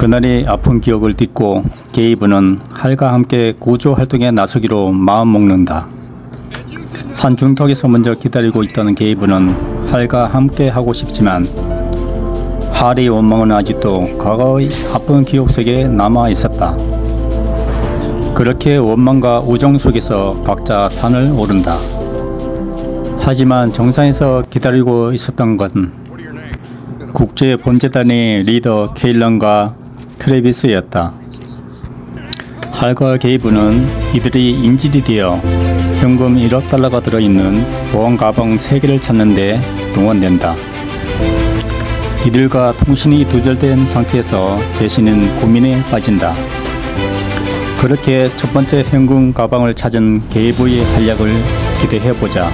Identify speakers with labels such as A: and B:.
A: 그날의 아픈 기억을 딛고 게이브는 할과 함께 구조 활동에 나서기로 마음먹는다. 산 중턱에서 먼저 기다리고 있던 게이브는 할과 함께 하고 싶지만 할의 원망은 아직도 과거의 아픈 기억 속에 남아 있었다. 그렇게 원망과 우정 속에서 각자 산을 오른다. 하지만 정상에서 기다리고 있었던 건 국제 번제단의 리더 케일런과 트레비스였다. 할과 게이브는 이들이 인질이 되어 현금 1억 달러가 들어있는 보험 가방 3개를 찾는데 동원된다. 이들과 통신이 두절된 상태에서 제시는 고민에 빠진다. 그렇게 첫 번째 현금 가방을 찾은 게이브의 활약을 기대해보자.